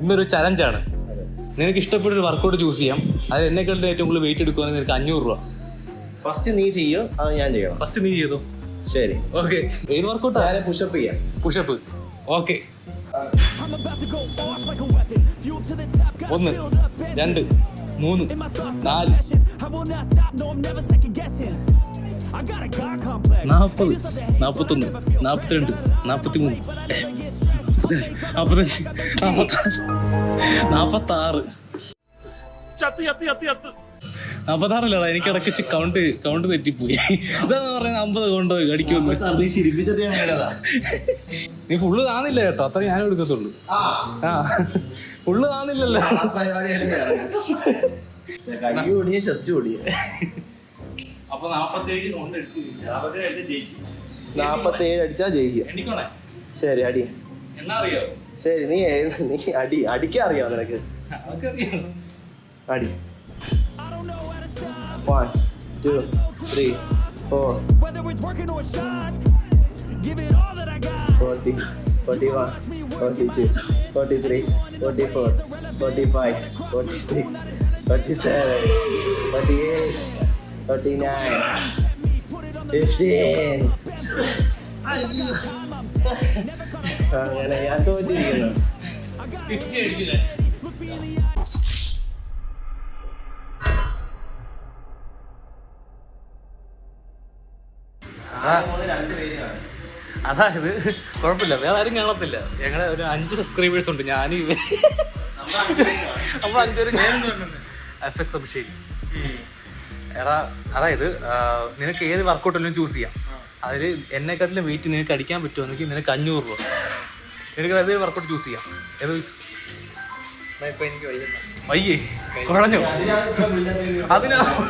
ഇന്നൊരു ചലഞ്ചാണ് നിനക്ക് ഇഷ്ടപ്പെട്ട ഒരു വർക്കൗട്ട് ചൂസ് ചെയ്യാം. അത് എന്നെക്കാളും ഏറ്റവും കൂടുതൽ വെയിറ്റ് എടുക്കുവാണെങ്കിൽ നിനക്ക് അഞ്ഞൂറ് രൂപ. ഫസ്റ്റ് നീ ചെയ്യോ? അത് ഞാൻ ചെയ്യണം? ഫസ്റ്റ് നീ ചെയ്തോ? ശരി. ഓക്കെ ഏത് വർക്കൗട്ടാ ആയാലും പുഷപ്പ് ചെയ്യാം. പുഷപ്പ് ഓക്കെ ഒന്ന് രണ്ട് മൂന്ന് നാല്. നാൽപ്പത് നാൽപ്പത്തൊന്ന് നാൽപ്പത്തിരണ്ട് നാൽപ്പത്തി മൂന്ന് നാൽപ്പത്തഞ്ച് നാൽപ്പത്താറ് നാൽപ്പത്താറ് നാൽപ്പത്താറില്ലടാ എനിക്ക് ഇടയ്ക്ക് കൗണ്ട് കൗണ്ട് തെറ്റിപ്പോയി. ഇതാന്ന് പറയുന്നത് അമ്പത് കൗണ്ട് അടിക്കുമെന്ന്. നീ ഞാൻ ഫുള്ള് താന്നില്ല കേട്ടോ അത്ര ഞാനും എടുക്കത്തുള്ളൂ. ആ. ഫുള്ള് താന്നില്ലല്ലോ കൈ ഓടിയ ചെസ്റ്റ് ഓടിയ അപ്പൊ നാപ്പത്തേഴ് കൊണ്ട് അടിച്ചു നാപ്പത്തി ഏഴ് അടിച്ചാ ജയിക്കുക എണ്ണിക്കോണേ. ശരി അടി. എന്നാ അറിയോ? ശരി നീ നീ അടി അടിക്കാൻ അറിയാമോ നിനക്ക്? അടി. One two three four. Forty forty one forty two forty three forty four forty five forty six forty seven forty eight forty nine fifteen അങ്ങനെ ഞാൻ തോറ്റിരിക്കുന്നു ഫിഫ്റ്റി അടിച്ചു guys. അതായത് കുഴപ്പമില്ല. വേറെ ആരും കാണത്തില്ല. ഞങ്ങളെ ഒരു അഞ്ച് സബ്സ്ക്രൈബേഴ്സ് ഉണ്ട്. ഞാൻ അപ്പൊ അഞ്ചൊരു എഫ് എക്സ് അഭിഷേക് എടാ അതായത് നിനക്ക് ഏത് വർക്കൗട്ടിലും ചൂസ് ചെയ്യാം. അതിൽ എന്നെക്കാട്ടിലും വെയിറ്റ് നിനക്ക് അടിക്കാൻ പറ്റുമെന്നെങ്കിൽ നിനക്ക് അഞ്ഞൂറ് രൂപ. നിനക്ക് ഏത് വർക്കൗട്ട് ചൂസ് ചെയ്യാം? ഏത്? വയ്യേ കുറഞ്ഞു? അതിനാ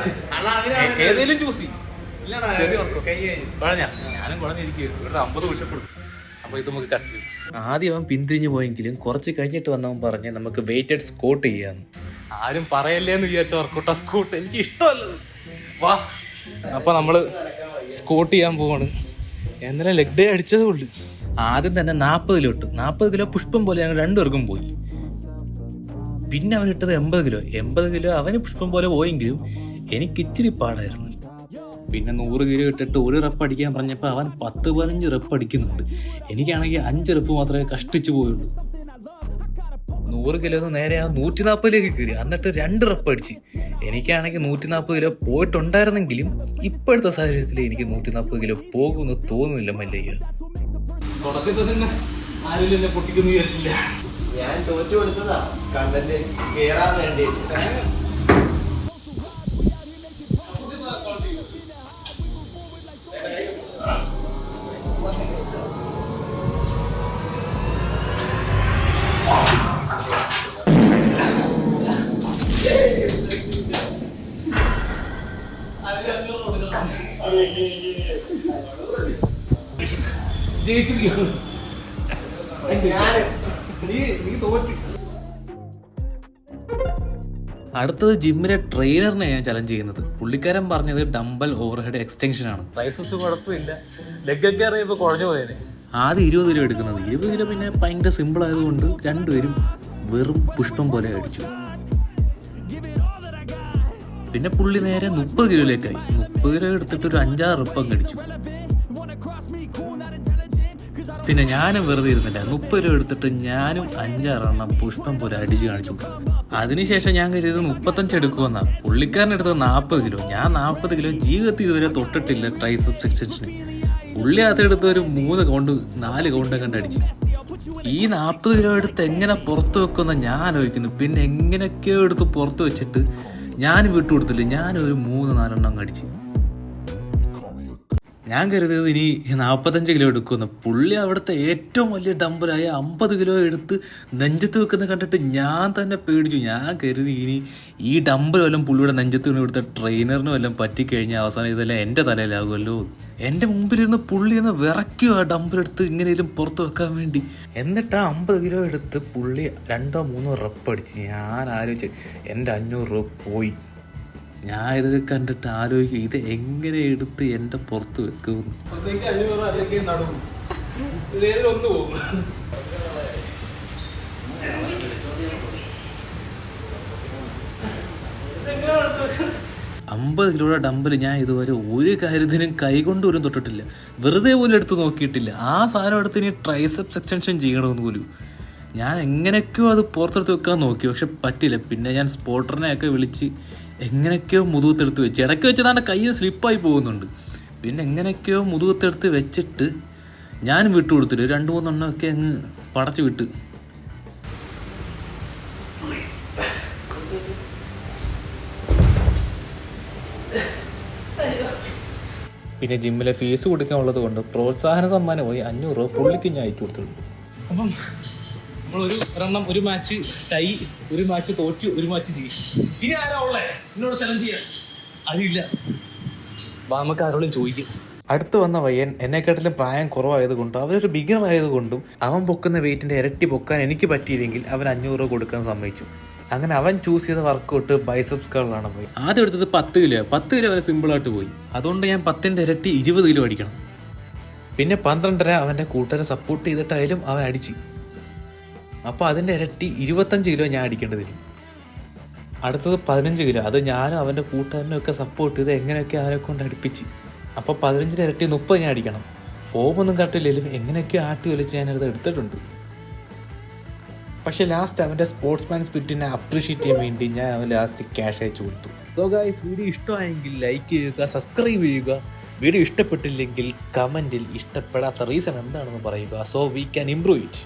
ഏ- ഏതേലും ചൂസ് ചെയ്യും. കുഴഞ്ഞ. ഞാനും കുഴഞ്ഞിരിക്കും ഇവിടെ അമ്പത് വിഷപ്പെടും അപ്പോൾ ഇത് നമുക്ക് കട്ട് ചെയ്യും. ആദ്യം അവൻ പിന്തിരിഞ്ഞു പോയെങ്കിലും കുറച്ച് കഴിഞ്ഞിട്ട് വന്നവൻ പറഞ്ഞ് നമുക്ക് വെയിറ്റഡ് സ്കോട്ട് ചെയ്യാന്ന്. ആരും പറയല്ലേന്ന് വിചാരിച്ച വർക്കൗട്ടാ സ്കോട്ട് എനിക്ക് ഇഷ്ടമല്ല. വാ. അപ്പൊ നമ്മൾ സ്കോട്ട് ചെയ്യാൻ പോവാണ്. എന്നാലും ലെഗ് ഡേ അടിച്ചതേ ഉള്ളു ആദ്യം തന്നെ നാപ്പത് കിലോ ഇട്ടു. നാൽപ്പത് കിലോ പുഷ്പം പോലെ ഞങ്ങൾ രണ്ടുപേർക്കും പോയി. പിന്നെ അവൻ ഇട്ടത് എൺപത് കിലോ. എൺപത് കിലോ അവന് പുഷ്പം പോലെ പോയെങ്കിലും എനിക്ക് ഇച്ചിരി പാടായിരുന്നു. പിന്നെ നൂറ് കിലോ ഇട്ടിട്ട് ഒരു റെപ്പ് അടിക്കാൻ പറഞ്ഞപ്പോൾ അവൻ പത്ത് പതിനഞ്ച് റെപ്പ് അടിക്കുന്നുണ്ട്. എനിക്കാണെങ്കിൽ അഞ്ച് റെപ്പ് മാത്രമേ കഷ്ടിച്ചു പോയുള്ളൂ. നൂറ് കിലോ നേരെ ആ നൂറ്റി നാൽപ്പതിലേക്ക് കയറി. എന്നിട്ട് രണ്ട് റപ്പ് അടിച്ച്. എനിക്കാണെങ്കിൽ നൂറ്റി നാൽപ്പത് കിലോ പോയിട്ടുണ്ടായിരുന്നെങ്കിലും ഇപ്പോഴത്തെ സാഹചര്യത്തിൽ എനിക്ക് നൂറ്റി നാൽപ്പത് കിലോ പോകുമെന്ന് തോന്നുന്നില്ല മല്ലയ്യ. തുടക്കത്തിൽ തന്നെ ആരും എന്നെ പൊട്ടിക്കുന്നു വിചാരിച്ചില്ല. ഞാൻ തോറ്റു കൊടുത്തതാ. കണ്ടന്റ് കേറാൻ വേണ്ടി. ജയിച്ചിരിക്കുന്നു. അടുത്തത് ജിമ്മിലെ ട്രെയിനറിനെ ഞാൻ ചലഞ്ച് ചെയ്യുന്നത്. പുള്ളിക്കാരൻ പറഞ്ഞത് ഡംബൽ ഓവർഹെഡ് എക്സ്റ്റൻഷൻ ആണ്. പ്രൈസസ് കുഴപ്പമില്ല. ലെഗൊക്കെ അറിയപ്പോൾ കുഴഞ്ഞു പോയേനെ. ആദ്യം ഇരുപത് രൂപ എടുക്കുന്നത്. ഇരുപത് രൂപ പിന്നെ ഭയങ്കര സിമ്പിൾ ആയതുകൊണ്ട് രണ്ടുപേരും വെറും പുഷ്പം പോലെ അടിച്ചു. പിന്നെ പുള്ളി നേരെ മുപ്പത് കിലോയിലേക്കായി. മുപ്പത് കിലോ എടുത്തിട്ട് ഒരു അഞ്ചാറ് റുപ്പം കടിച്ചു പിന്നെ ഞാനും വെറുതെ ഇരുന്നില്ല. മുപ്പത് രൂപ എടുത്തിട്ട് ഞാനും അഞ്ചാറെണ്ണം പുഷ്പം പോലെ അടിച്ചു കാണിച്ചു അതിനുശേഷം ഞാൻ കരുതിയത് മുപ്പത്തഞ്ച് എടുക്കുമെന്നാ. പുള്ളിക്കാരൻ എടുത്തത് നാൽപ്പത് കിലോ. ഞാൻ നാൽപ്പത് കിലോ ജീവിതത്തിൽ ഇതുവരെ തൊട്ടിട്ടില്ല ട്രൈസപ്പ് സെക്ഷൻസിന് പുള്ളി അതെടുത്ത് ഒരു മൂന്ന് കൗണ്ട് നാല് കൗണ്ട് കണ്ട് അടിച്ചു. ഈ നാൽപ്പത് കിലോ എടുത്ത് എങ്ങനെ പുറത്ത് വെക്കുമെന്ന് ഞാൻ ആലോചിക്കുന്നു. പിന്നെ എങ്ങനെയൊക്കെയോ എടുത്ത് പുറത്ത് വെച്ചിട്ട് ഞാൻ വിട്ടുകൊടുത്തില്ല ഞാനൊരു മൂന്ന് നാലെണ്ണം കടിച്ചു ഞാൻ കരുതിയത് ഇനി നാൽപ്പത്തഞ്ച് കിലോ എടുക്കുമെന്ന്. പുള്ളി അവിടുത്തെ ഏറ്റവും വലിയ ഡമ്പലായ അമ്പത് കിലോ എടുത്ത് നെഞ്ചത്ത് വെക്കുന്ന കണ്ടിട്ട് ഞാൻ തന്നെ പേടിച്ചു. ഞാൻ കരുതി ഇനി ഈ ഡമ്പൽ വല്ലതും പുള്ളിയുടെ നെഞ്ചത്ത് വീണ് ഇവിടുത്തെ ട്രെയിനറിന് വല്ലതും പറ്റിക്കഴിഞ്ഞാൽ അവസാനം ഇതെല്ലാം എന്റെ തലയിലാകുമല്ലോ. എന്റെ മുമ്പിലിരുന്ന് പുള്ളി ഒന്ന് വിറയ്ക്കുക ആ ഡമ്പലെടുത്ത് ഇങ്ങനെയും പുറത്ത് വെക്കാൻ വേണ്ടി. എന്നിട്ട് ആ അമ്പത് കിലോ എടുത്ത് പുള്ളി രണ്ടോ മൂന്നോ റപ്പ് അടിച്ച് ഞാൻ ആലോചിച്ച് എന്റെ അഞ്ഞൂറ് രൂപ പോയി. ഞാൻ ഇതൊക്കെ കണ്ടിട്ട് ആലോചിക്കും ഇത് എങ്ങനെ എടുത്ത് എന്റെ പുറത്ത് വെക്കുമെന്ന്. അമ്പത് കിലോയുടെ ഡമ്പൽ ഞാൻ ഇതുവരെ ഒരു കാര്യത്തിനും കൈകൊണ്ട് പോലും തൊട്ടിട്ടില്ല. വെറുതെ പോലും എടുത്ത് നോക്കിയിട്ടില്ല. ആ സാധനം എടുത്ത് ഇനി ട്രൈസെപ്സ് എക്സ്റ്റൻഷൻ ചെയ്യണമെന്ന് പോലും. ഞാൻ എങ്ങനെയൊക്കെയോ അത് പുറത്തെടുത്ത് വെക്കാൻ നോക്കി പക്ഷെ പറ്റില്ല പിന്നെ ഞാൻ സ്പോട്ടറിനെയൊക്കെ വിളിച്ച് എങ്ങനെയൊക്കെയോ മുതുകത്തെടുത്ത് വെച്ച്. ഇടയ്ക്ക് വെച്ച് തന്നെ കയ്യിൽ സ്ലിപ്പായി പോകുന്നുണ്ട്. പിന്നെ എങ്ങനെയൊക്കെയോ മുതുകത്തെടുത്ത് വെച്ചിട്ട് ഞാനും വിട്ടു കൊടുത്തില്ല ഒരു രണ്ട് മൂന്നെണ്ണമൊക്കെ അങ്ങ് പടച്ചു വിട്ട്. പിന്നെ ജിമ്മിലെ ഫീസ് കൊടുക്കാനുള്ളത് കൊണ്ട് പ്രോത്സാഹന സമ്മാനമായി അഞ്ഞൂറ് രൂപ പുള്ളിക്ക് ഞാൻ അയച്ചു കൊടുത്തിട്ടുണ്ട്. അപ്പം നമ്മൾ ഒരു ഒരെണ്ണം ഒരു മാച്ച് ടൈ ഒരു മാച്ച് തോറ്റ് ഒരു മാച്ച് ജയിച്ചു. ഇനി ആരാ ഉള്ളേ? എന്നോട് ചലഞ്ച് ചെയ്യാൻ. അറിയില്ല വാമക്ക് നമുക്ക് ആരോടും ചോദിക്കും. അടുത്ത് വന്ന പയ്യൻ എന്നെക്കാട്ടിലും പ്രായം കുറവായതുകൊണ്ടും അവരൊരു ബിഗിനർ ആയതുകൊണ്ടും അവൻ പൊക്കുന്ന വെയിറ്റിന്റെ ഇരട്ടി പൊക്കാൻ എനിക്ക് പറ്റിയില്ലെങ്കിൽ അവൻ അഞ്ഞൂറ് രൂപ കൊടുക്കാൻ സമ്മതിച്ചു. അങ്ങനെ അവൻ ചൂസ് ചെയ്ത വർക്കൗട്ട് ബൈസപ്സ് കർളാണ് പോയി ആദ്യം എടുത്തത് പത്ത് കിലോ പത്ത് കിലോ വരെ സിമ്പിളായിട്ട് പോയി. അതുകൊണ്ട് ഞാൻ പത്തിന്റെ ഇരട്ടി ഇരുപത് കിലോ അടിക്കണം. പിന്നെ പന്ത്രണ്ടര അവന്റെ കൂട്ടുകാരെ സപ്പോർട്ട് ചെയ്തിട്ടായാലും അവൻ അടിച്ചു. അപ്പോൾ അതിന്റെ ഇരട്ടി ഇരുപത്തഞ്ച് കിലോ ഞാൻ അടിക്കേണ്ടത് വരും അടുത്തത് പതിനഞ്ച് കിലോ. അത് ഞാനും അവന്റെ കൂട്ടുകാരനും ഒക്കെ സപ്പോർട്ട് ചെയ്ത് എങ്ങനെയൊക്കെ അവനെ കൊണ്ട് അടുപ്പിച്ച്. അപ്പോൾ പതിനഞ്ചിന്റെ ഇരട്ടി മുപ്പത് ഞാൻ അടിക്കണം. ഫോമൊന്നും കറക്റ്റില്ലെങ്കിലും എങ്ങനെയൊക്കെ ആട്ടി വലിച്ച് ഞാനത് എടുത്തിട്ടുണ്ട്. പക്ഷേ ലാസ്റ്റ് അവന്റെ സ്പോർട്സ്മാൻ സ്പിരിറ്റിനെ അപ്രീഷിയേറ്റ് ചെയ്യാൻ വേണ്ടി ഞാൻ അവൻ ലാസ്റ്റ് ക്യാഷ് അയച്ചു കൊടുത്തു. സോ ഗൈസ് വീഡിയോ ഇഷ്ടമായെങ്കിൽ ലൈക്ക് ചെയ്യുക സബ്സ്ക്രൈബ് ചെയ്യുക. വീഡിയോ ഇഷ്ടപ്പെട്ടില്ലെങ്കിൽ കമന്റിൽ ഇഷ്ടപ്പെടാത്ത റീസൺ എന്താണെന്ന് പറയുക. So we can improve it